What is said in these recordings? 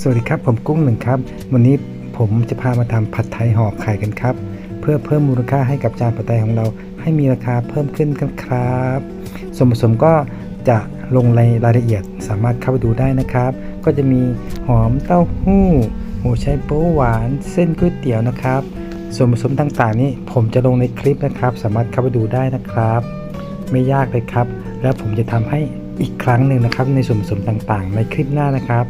สวัสดีครับผมกุ้งหนึ่งครับ วันนี้ผมจะพามาทำผัดไทยห่อไข่กันครับ เพื่อเพิ่มมูลค่าให้กับจานผัดไทยของเรา ให้มีราคาเพิ่มขึ้นกันครับส่วนผสมก็จะลงในรายละเอียดสามารถเข้าไปดูได้นะครับ ก็จะมีหอมเต้าหู้หัวไชโป๊หวานเส้นก๋วยเตี๋ยวนะครับ ส่วนผสมต่างๆนี้ผมจะลงในคลิปนะครับ สามารถเข้าไปดูได้นะครับ ไม่ยากเลยครับ แล้วผมจะทำให้อีกครั้งหนึ่งนะครับ ในส่วนผสมต่างๆ ในคลิปหน้านะครับ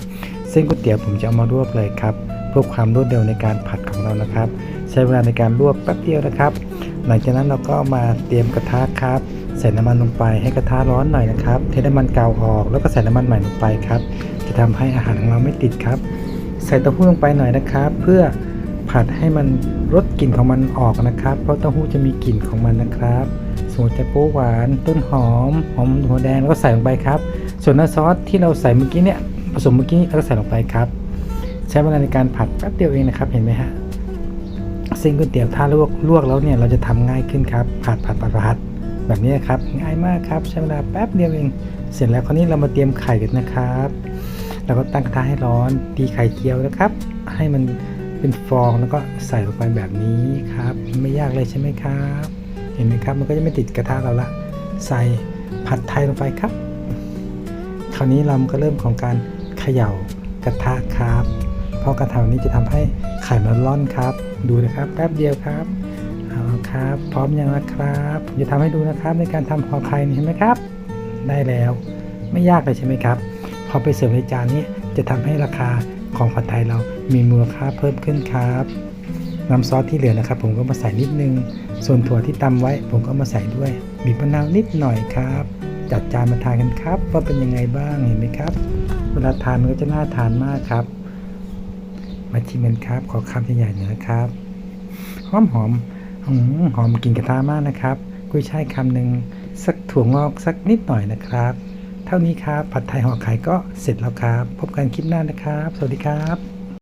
ส้นก๋วยเตี๋ยวผมจะเอามารวบเลยครับเพื่อความรวดเร็วในการผัดของเรานะครับ ใช้เวลาในการรวบแป๊บเดียวนะครับ หลังจากนั้นเราก็มาเตรียมกระทะครับใส่น้ำมันลงไปให้กระทะร้อนหน่อยนะครับ เทน้ำมันเก่าออก แล้วก็ใส่น้ำมันใหม่ลงไปครับ จะทำให้อาหารของเราไม่ติดครับ ใส่เต้าหู้ลงไปหน่อยนะครับ เพื่อผัดให้มันลดกลิ่นของมันออกนะครับ เพราะเต้าหู้จะมีกลิ่นของมันนะครับส่วนจะโป๊หวาน ต้นหอม หอมหัวแดงแล้วก็ใส่ลงไปครับ ส่วนน้ำซอสที่เราใส่เมื่อกี้เนี่ย ผสมเมื่อกี้เราก็ใส่ลงไปครับ ใช้เวลาในการผัดแป๊บเดียวเองนะครับ เห็นไหมฮะเส้นก๋วยเตี๋ยวถ้าลวกลวกแล้วเนี่ยเราจะทำง่ายขึ้นครับผัดผัดผัดผัดแบบนี้ครับง่ายมากครับใช้เวลาแป๊บเดียวเอง เสร็จแล้วคราวนี้เรามาเตรียมไข่กันนะครับเราก็ตั้งกระทะให้ร้อนตีไข่เจียวนะครับ ให้มันเป็นฟองแล้วก็ใส่ลงไปแบบนี้ครับ ไม่ยากเลยใช่ไหมครับ เห็นไหมครับมันก็จะไม่ติดกระทะเราละใส่ผัดไทยลงไปครับ คราวนี้เราก็เริ่มของการ ย่ากระทะครับ เพราะกระทะนี้จะทำให้ไข่มันร่อนครับ ดูนะครับแป๊บเดียวครับเอาครับ พร้อมยังนะครับผมจะทำให้ดูนะครับในการทำห่อไข่นี่เห็นไหมครับ ได้แล้วไม่ยากเลยใช่ไหมครับ พอไปเสิร์ฟในจานนี้จะทำให้ราคาของผัดไทยเรามีมูลค่าเพิ่มขึ้นครับน้ำซอสที่เหลือนะครับ ผมก็มาใส่นิดนึง ส่วนถั่วที่ตำไว้ ผมก็มาใส่ด้วย บีบมะนาวนิดหน่อยครับ จัดจานมาทานกันครับ ว่าเป็นยังไงบ้างเห็นไหมครับ เวลาทานก็จะน่าทานมากครับ มาชิมกันครับ ขอคำใหญ่ๆหน่อยนะครับหอมหอมๆอืมหอมกลิ่นกระทะมากนะครับ กุ้ยช่ายคำหนึ่งสักถั่วงอกสักนิดหน่อยนะครับ เท่านี้ครับ ผัดไทยห่อไข่ก็เสร็จแล้วครับ พบกันคลิปหน้านะครับ สวัสดีครับ